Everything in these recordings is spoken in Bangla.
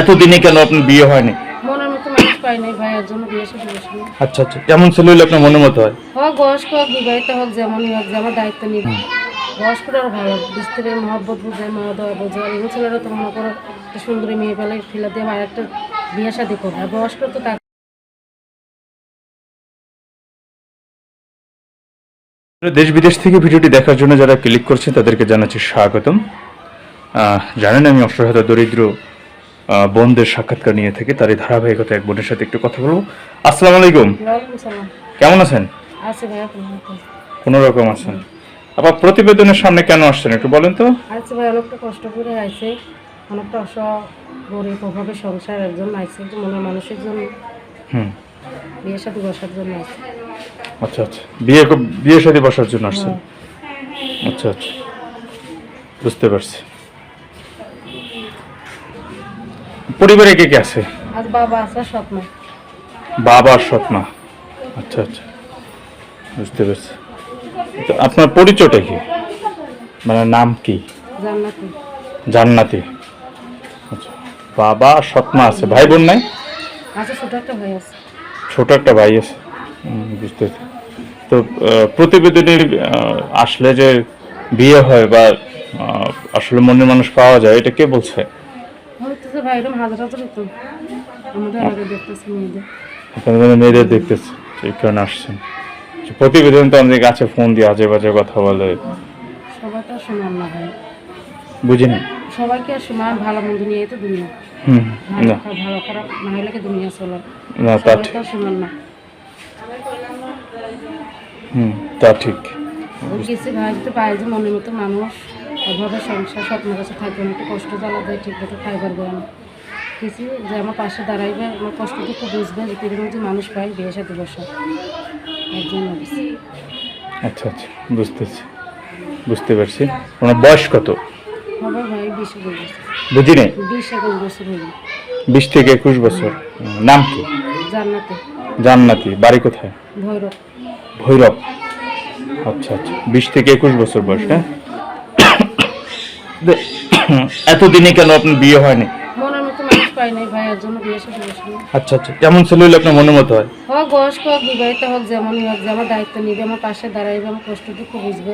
এতদিনে কেন আপনার বিয়ে হয়নি? মনের মতো মানুষ পাই নাই ভাইয়ের জন্য বিয়ে সাথে বসে আচ্ছা আচ্ছা। কেমন ছেলে হলে আপনার মনের মতো হয়? হোক বয়স্ক হোক বিবাহিত হোক যেমনই হোক যে আমার দায়িত্ব নিবে। বয়স্করা আরও ভালো স্ত্রীর মহব্বত বুঝে মা দেওয়া বোঝে। আর ছেলেরা তো মনে করো একটা সুন্দরী মেয়ে পেলে ফেলে দিয়ে আর একটা বিয়ে শাদি করবে। আর বয়স্ক তো দেশ বিদেশ থেকে ভিডিওটি দেখার জন্য যারা ক্লিক করছেন তাদেরকে জানাচ্ছি স্বাগতম। আহ, জানেন আমি অসহায়তা দরিদ্র বোনদের সাক্ষাৎকার নিয়ে থেকে তারই ধারাবাহিকতা এক বোনের সাথে একটু কথা বলব। আসসালামু আলাইকুম। কেমন আছেন? কোনো রকম আছেন। আবার প্রতিবেদনের সামনে কেন আসছেন একটু বলেন তো। আছে ভাই অনেকটা কষ্ট করে আইছে। অনেকটা অস গরিব অভাবে সংসার একজন আইছে একজন মনে মানুষের জন্য হুম। বিয়ের সাথে বসার জন্য আইছে। আচ্ছা আচ্ছা। বিয়ে বিয়ের সাথে বসার জন্য আসছেন? আচ্ছা আচ্ছা। বুঝতে পারছি। পরিবারে কে কে আছে? আজ বাবা আছে স্বপ্ন। আচ্ছা আচ্ছা। বুঝতে পারছি। তো আপনার পরিচয়টা কি? মানে নাম কি? জান্নাতি। জান্নাতি। আচ্ছা বাবা সৎমা আছে। ভাই বোন নাই? আছে ছোট একটা ভাই আছে। ছোট একটা ভাই আছে। বুঝতে পেরেছি। তো প্রতিবেদনে আসলে যে বিয়ে হয় বা আসলে মনের মানুষ পাওয়া যায় এটা কে বলছে? হইতেছে ভাই এরকম হাজার হাজার হতো আমাদের আগে দেখতেছে মেয়েদের। আপনাদের মেয়েদের দেখতেছে এই কারণে আসছেন। প্রতিবেদন তো আমাদের কাছে ফোন দিয়ে আজে বাজে কথা বলে। সবাই তো আর না ভাই। বুঝিনি সবাইকে আর সমান ভালো মন্দ নিয়ে তো দুনিয়া। হুম না। ভালো খারাপ না হলে কি দুনিয়া চলে? না তা ঠিক। আর সমান না। হুম তা ঠিক। কিছু ভাই তো পায় যে মনের মতো মানুষ। অভাবে সংসার স্বপ্নের কাছে থাকবে না একটু কষ্ট জ্বালা দেয় ঠিক মতো খাইবার দেয় না। কিছু যে আমার পাশে দাঁড়াইবে আমার কষ্ট দুঃখ বুঝবে যে কীরকম যে মানুষ পায় বিয়ে সাথে বসা। লাগছে আচ্ছা আচ্ছা বুঝতেছি বুঝতে পারছি। ওনার বয়স কত? হবে ভাই বিশ বছর। বুঝিনি বিশ একুশ বছর বিশ থেকে একুশ বছর। নাম কি? জান্নাতে। জান্নাতি। বাড়ি কোথায়? ভৈরব। ভৈরব। আচ্ছা আচ্ছা বিশ থেকে একুশ বছর বয়স হ্যাঁ? এতদিনে কেন আপনার বিয়ে হয়নি? মনের মতো মানুষ পাই নাই ভাইয়ের জন্য বিয়ে সাথে বসে আচ্ছা আচ্ছা। কেমন ছেলে হলে আপনার মনের মতো হয়? হোক বয়স্ক হোক বিবাহিত হোক যেমনই হোক যে আমার দায়িত্ব নিবে আমার পাশে দাঁড়াইবে আমার কষ্ট দুঃখ বুঝবে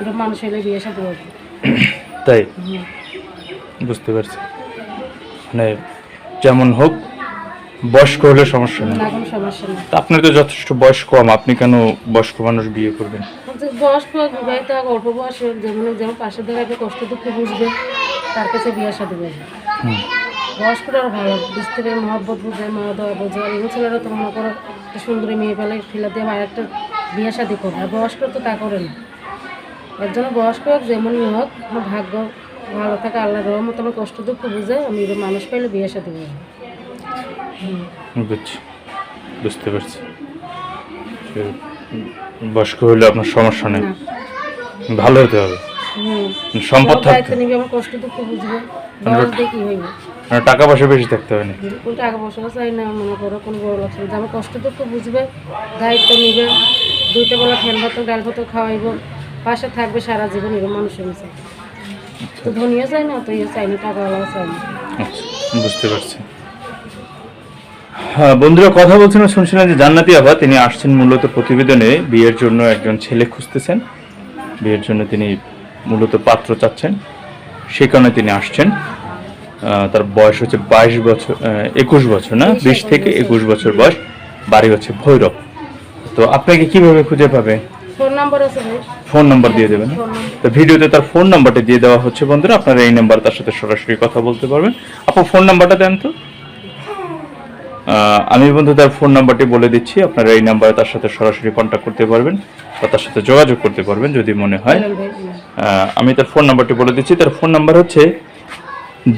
এটা মানুষ হলে বিয়ে সাথে বসবে তাই? বুঝতে পারছি। মানে যেমন হোক বয়স্ক হলে সমস্যা নেই। না কোনো সমস্যা নেই। তা আপনার তো যথেষ্ট বয়স কম আপনি কেন বয়স্ক মানুষ বিয়ে করবেন? যে বয়স্ক বিবাহিত হোক অল্প বয়স যেমন যেমন পাশে দাঁড়াইবে কষ্ট দুঃখ বুঝবে তার কাছে বিয়ে সাথে হুম। বয়স্করা আরও ভালো স্ত্রীর মহব্বত বুঝে মা দেওয়া বোঝে আর এগুলো ছেলেরা তো মনে করো একটা সুন্দরী মেয়ে পেলে ফেলে দিয়ে আর একটা বিয়ে শাদি করবে আর বয়স্ক তো তা করে না। এর জন্য বয়স্ক হোক যেমনই হোক আমার ভাগ্য ভালো থাকে আল্লাহ রহমত আমার কষ্ট দুঃখ বুঝে আমি মানুষ পাইলে বিয়ে শাদি বসবো বুঝছি। বুঝতে পারছি। বয়স্ক হলে আপনার সমস্যা নেই। ভালো হতে হবে। সম্পদ থাকতে কষ্ট দুঃখ বুঝবে? কি মানে টাকা পয়সা বেশি থাকতে হবে না টাকা পয়সা চাই না মনে করো কোনো বড় লোক না। আমার কষ্ট দুঃখ বুঝবে দায়িত্ব নিবে। দুইটা বেলা ফ্যান ভাত ডাল ভাত খাওয়াইব। পাশে থাকবে সারা জীবন এরকম মানুষের মিশে তো ধনীও চাই না তো ইয়ে চাই না টাকাওয়ালাও চাই না। আচ্ছা বুঝতে পারছি। বন্ধুরা কথা বলছিলেন শুনছিলেন যে জান্নাতি আবা তিনি আসছেন মূলত প্রতিবেদনে বিয়ের জন্য একজন ছেলে খুঁজতেছেন। বিয়ের জন্য তিনি মূলত পাত্র চাচ্ছেন। সে কারণে তিনি আসছেন। তার বয়স হচ্ছে বাইশ বছর একুশ বছর না? বিশ থেকে একুশ বছর বয়স। বাড়ি হচ্ছে ভৈরব। তো আপনাকে কীভাবে খুঁজে পাবে? ফোন নাম্বার ফোন নাম্বার দিয়ে দেবেন। তো ভিডিওতে তার ফোন নাম্বারটা দিয়ে দেওয়া হচ্ছে বন্ধুরা। আপনারা এই নাম্বার তার সাথে সরাসরি কথা বলতে পারবেন। আপু ফোন নাম্বারটা দেন তো। আমি বন্ধু তার ফোন নাম্বারটি বলে দিচ্ছি। আপনারা এই নাম্বারে তার সাথে সরাসরি কন্ট্যাক্ট করতে পারবেন বা তার সাথে যোগাযোগ করতে পারবেন যদি মনে হয়। আমি তার ফোন নাম্বারটি বলে দিচ্ছি। তার ফোন নাম্বার হচ্ছে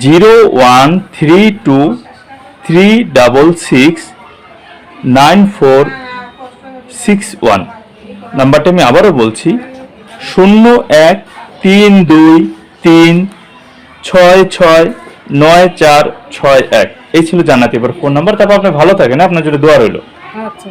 zero one three two three double six nine four six one নাম্বারটা আমি আবারও বলছি শূন্য এক তিন দুই তিন ছয় ছয় নয় চার ছয় এক। এই ছিল জানাতে এবার ফোন নাম্বার, তারপর আপনি ভালো থাকেন, আপনার জন্য দোয়া রইল। আচ্ছা।